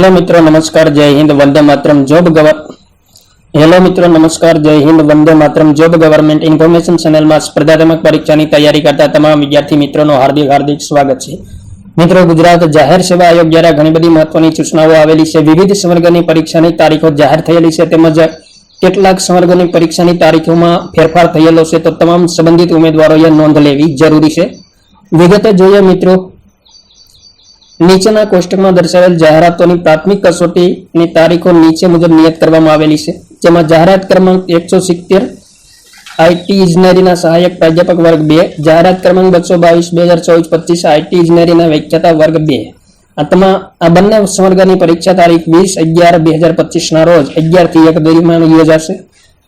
Hello મિત્રો, નમસ્કાર, જય હિન્દ, વંદે માતરમ, જોબ ગવર હેલો મિત્રો, નમસ્કાર, જય હિન્દ, વંદે માતરમ, જોબ ગવર્મેન્ટ ઇન્ફોર્મેશન ચેનલમાં સ્પર્ધાત્મક પરીક્ષાની તૈયારી કરતા તમામ વિદ્યાર્થી મિત્રોનું હાર્દિક હાર્દિક સ્વાગત છે. મિત્રો, ગુજરાત જાહેર સેવા આયોગ દ્વારા ઘણી બધી મહત્વની સૂચનાઓ આવેલી છે. વિવિધ સંવર્ગની પરીક્ષાની તારીખો જાહેર થયેલી છે તેમજ કેટલાક સંવર્ગની પરીક્ષાની તારીખોમાં ફેરફાર થયેલો છે. તો તમામ સંબંધિત ઉમેદવારોએ નોંધ લેવી જરૂરી છે. વિગતે જોઈએ મિત્રો. નીચેના કોષ્ટકમાં દર્શાવેલ જાહેરાતોની પ્રાથમિક કસોટીની તારીખો નીચે મુજબ નિયત કરવામાં આવેલી છે. જેમાં જાહેરાત ક્રમાંક એકસો સિત્તેર આઈટી ઇજનેરીના સહાયક પ્રાધ્યાપક વર્ગ બે, જાહેરાત ક્રમાંક બસો બાવીસ, બે હજાર ચોવીસ, પચીસ આઈટી ઇજનેરીના વ્યાખ્યાતા વર્ગ બે. આ તમામ, આ બંને સંવર્ગની પરીક્ષા તારીખ વીસ અગિયાર, બે હજાર પચીસના રોજ અગિયારથી એક દરમિયાન યોજાશે.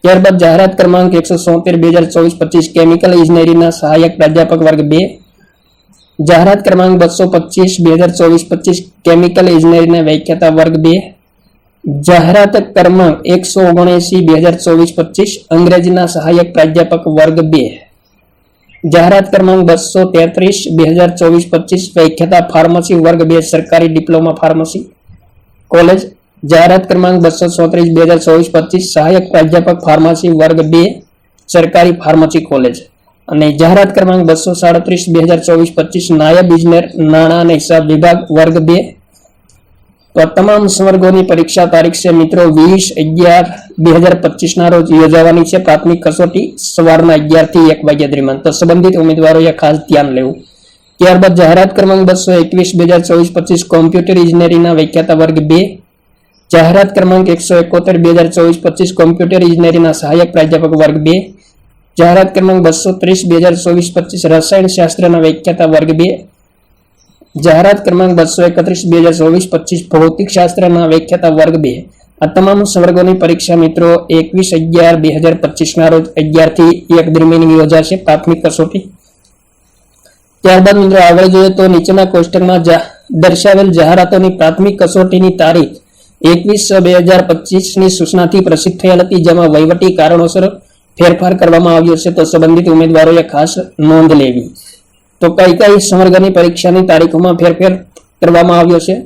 ત્યારબાદ જાહેરાત ક્રમાંક એકસો સોતેર, બે હજાર ચોવીસ, પચીસ કેમિકલ ઇજનેરીના સહાયક પ્રાધ્યાપક વર્ગ બે જાહેરાત ક્રમાંક બસો પચીસ, બે હજાર ચોવીસ, પચીસ, કેમિકલ ઇજનેરીના વ્યાખ્યાતા વર્ગ બે. જાહેરાત ક્રમાંક એકસો ઓગણએસી, બે હજાર ચોવીસ, પચીસ, અંગ્રેજીના સહાયક પ્રાધ્યાપક વર્ગ બે. જાહેરાત ક્રમાંક બસો તેત્રીસ, બે હજાર ચોવીસ, પચીસ વ્યાખ્યાતા ફાર્મસી વર્ગ બે, સરકારી ડિપ્લોમા ફાર્મસી. કોલેજ, જાહેરાત ક્રમાંક બસો ચોત્રીસ, બે હજાર ચોવીસ, પચીસ, સહાયક પ્રાધ્યાપક ફાર્મસી વર્ગ બે, સરકારી ફાર્મસી કોલેજ. અને જાહેરાત ક્રમાંક બસો સાડત્રીસ, બે હજાર ચોવીસ, પચીસ, નાયબ ઇજનેર, નાણાં અને હિસાબ વિભાગ, વર્ગ બે. તો તમામ સંવર્ગોની પરીક્ષા તારીખ છે મિત્રો વીસ અગિયાર બે હજાર પચીસના રોજ યોજાવાની છે પ્રાથમિક કસોટી સવારના અગિયારથી એક વાગ્યા દરમિયાન. તો સંબંધિત ઉમેદવારોએ ખાસ ધ્યાન લેવું. ત્યારબાદ જાહેરાત ક્રમાંક બસો એકવીસ, બે હજાર ચોવીસ, પચીસ કોમ્પ્યુટર ઇજનેરીના વ્યાખ્યાતા વર્ગ બે. જાહેરાત ક્રમાંક એકસો એકોતેર, બે હજાર ચોવીસ, પચીસ કોમ્પ્યુટર ઇજનેરીના સહાયક પ્રાધ્યાપક વર્ગ બે. જાહેરાત ક્રમાંક બસો ત્રીસ, બે હજાર ચોવીસ, પચીસ રસાયણ શાસ્ત્રના વ્યાખ્યાતા વર્ગ બે. જાહેરાત ક્રમાંક બસો એકત્રીસ, બે હજાર ચોવીસ, પચીસ ભૌતિક શાસ્ત્રના વ્યાખ્યાતા વર્ગ બે. આ તમામ સંવર્ગોની પરીક્ષા મિત્રો એકવીસ અગિયાર, બે હજાર પચીસના રોજ અગિયારથી એક દરમિયાન યોજાશે પ્રાથમિક કસોટી. ત્યારબાદ મિત્રો આગળ જોઈએ તો નીચેના કોષ્ટકમાં દર્શાવેલ જાહેરાતોની પ્રાથમિક કસોટીની તારીખ એકવીસ બે હજાર પચીસની સૂચનાથી પ્રસિદ્ધ થયેલ હતી, જેમાં વહીવટી કારણોસર ફેરફાર કરવામાં આવ્યો છે, તો સંબંધિત ઉમેદવારોએ ખાસ નોંધ લેવી. તો કઈ કઈ સંવર્ગની પરીક્ષાની તારીખોમાં ફેરફેર કરવામાં આવ્યો છે?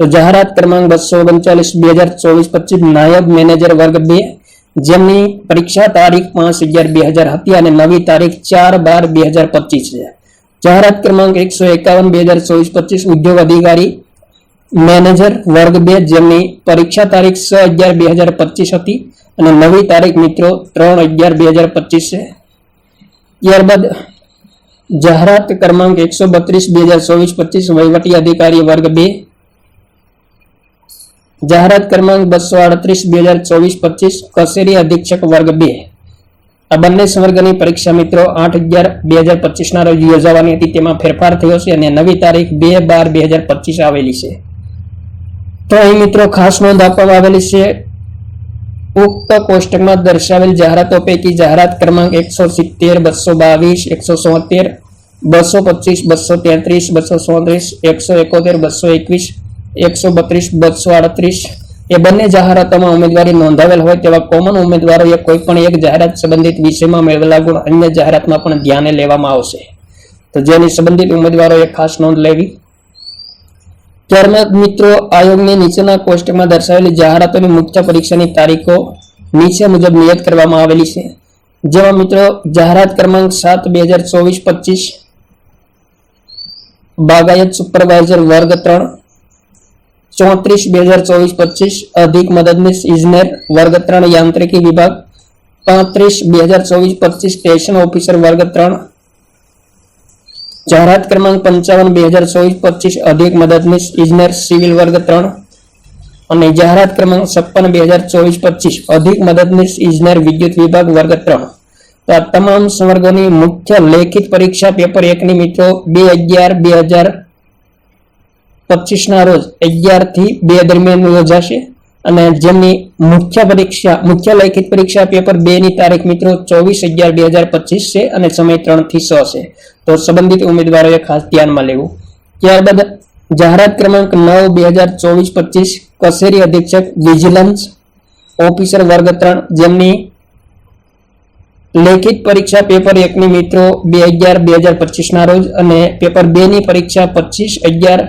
તો જાહેરાત ક્રમાંક બસો ઓગણચાલીસ, બે હજાર ચોવીસ, પચીસ, નાયબ મેનેજર વર્ગ બે, જેમની પરીક્ષા તારીખ પાંચ અગિયાર, બે હજાર હતી અને નવી તારીખ ચાર બાર, બે હજાર પચીસ છે. જાહેરાત ક્રમાંક એકસો એકાવન, બે હજાર ચોવીસ, પચીસ, ઉદ્યોગ અધિકારી મેનેજર વર્ગ બે, જેમની પરીક્ષા તારીખ છ અગિયાર, બે હજાર પચીસ હતી. અને નવી તારીખ મિત્રો ત્રણ અગિયાર બે હજાર પચીસ છે. ત્યારબાદ જાહેરાત ક્રમાંક એકસો બત્રીસ બે હજાર ચોવીસ પચીસ વહીવટી અધિકારી વર્ગ બે. જાહેરાત ક્રમાંક બસો આડત્રીસ બે હજાર ચોવીસ પચીસ કચેરી અધિક્ષક વર્ગ બે. આ બંને સંવર્ગની પરીક્ષા મિત્રો આઠ અગિયાર બે હજાર પચીસના રોજ યોજાવાની હતી. તેમાં ફેરફાર થયો છે અને નવી તારીખ બે બાર બે હજાર પચીસ આવેલી છે. તો અહીં મિત્રો ખાસ નોંધ આપવામાં આવેલી છે ઉક્ત કોષ્ટકમાં દર્શાવેલ જાહેરાતો પૈકી જાહેરાત ક્રમાંક એકસો સિત્તેર, બસો બાવીસ, એકસો સોતેર, બસો પચીસ, બસો તેત્રીસ, બસો ચોત્રીસ એકસો એકોતેર, બસો એકવીસ, એકસો બત્રીસ, બસો આડત્રીસ. એ બંને જાહેરાતોમાં ઉમેદવારી નોંધાવેલ હોય તેવા કોમન ઉમેદવારોએ કોઈ પણ એક જાહેરાત સંબંધિત વિષયમાં મેળવેલા ગુણ અન્ય જાહેરાતમાં પણ ધ્યાને લેવામાં આવશે. તો જેની સંબંધિત ઉમેદવારોએ ખાસ નોંધ લેવી ત્યારબાદ મિત્રો, આયોગની નીચેના કોષ્ટકમાં દર્શાવેલી જાહેરાતોની મુખ્ય પરીક્ષાની તારીખો નીચે મુજબ નિયત કરવામાં આવેલી છે. જેમાં મિત્રો, જાહેરાત ક્રમાંક સાત બે હજાર ચોવીસ પચીસ, બાગાયત સુપરવાઇઝર વર્ગ ત્રણ, ચોત્રીસ બે હજાર ચોવીસ પચીસ, અધિક મદદનીશ ઇજનેર વર્ગ ત્રણ, યાંત્રિકી વિભાગ પાંત્રીસ બે હજાર ચોવીસ પચીસ, સ્ટેશન ઓફિસર વર્ગ ત્રણ જાહેરાત ક્રમાંક પંચાવન બે હજાર ચોવીસ, પચીસ, અધિક મદદનીશ, ઇજનેર, સિવિલ વર્ગ ત્રણ. અને જાહેરાત ક્રમાંક છપ્પન બે હજાર ચોવીસ, પચીસ, અધિક મદદનીશ, ઇજનેર, વિદ્યુત વિભાગ વર્ગ ત્રણ. તો આ તમામ સંવર્ગોની મુખ્ય લેખિત પરીક્ષા પેપર એકની મિત્રો બે અગિયાર બે હજાર પચીસના રોજ અગિયારથી બે દરમિયાન યોજાશે. અને જેમની મુખ્ય પરીક્ષા, મુખ્ય લેખિત પરીક્ષા પેપર બે ની તારીખ મિત્રો ચોવીસ અગિયાર બે હજાર પચીસ છે અને સમય ત્રણથી છ. છે તો સંબંધિત ઉમેદવારોએ ખાસ ધ્યાનમાં લેવું. ત્યારબાદ જાહેરાત ક્રમાંક નવ બે હજાર ચોવીસ પચીસ, કચેરી અધિક્ષક, વિજિલન્સ ઓફિસર વર્ગ ત્રણ, જેમની લેખિત પરીક્ષા પેપર એકની મિત્રો બે અગિયાર બે હજાર પચીસના રોજ અને પેપર બે ની પરીક્ષા પચીસ અગિયાર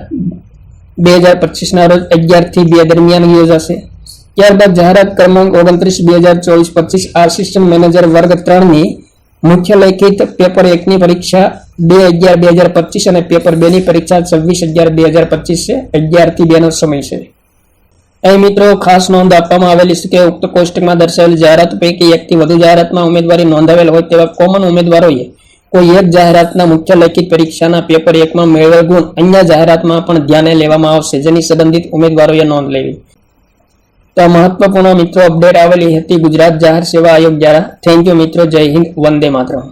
બે હજાર પચીસના રોજ અગિયારથી બે દરમિયાન યોજાશે. ત્યારબાદ જાહેરાત ક્રમાંક ઓગણત્રીસ, બે હજાર ચોવીસ, પચીસ આસિસ્ટન્ટ મેનેજર વર્ગ ત્રણની મુખ્ય લેખિત પેપર એકની પરીક્ષા બે અગિયાર, બે હજાર પચીસ અને પેપર બેની પરીક્ષા છવ્વીસ, અગિયાર, બે હજાર પચીસ છે. અગિયારથી બેનો સમય છે. અહીં મિત્રો ખાસ નોંધ આપવામાં આવેલી છે કે ઉક્ત કોષ્ટકમાં દર્શાવેલ જાહેરાત પૈકી એકથી વધુ જાહેરાતમાં ઉમેદવારી નોંધાવેલ હોય તેવા કોમન ઉમેદવારોએ કોઈ એક જાહેરાતના મુખ્ય લેખિત પરીક્ષાના પેપર એકમાં મેળવેલ ગુણ અન્ય જાહેરાતમાં પણ ધ્યાને લેવામાં આવશે, જેની સંબંધિત ઉમેદવારોએ નોંધ લેવી. તો આ મહત્વપૂર્ણ મિત્રો અપડેટ આવેલી હતી ગુજરાત જાહેર સેવા આયોગ દ્વારા. થેન્ક યુ મિત્રો, જય હિન્દ, વંદે માતરમ.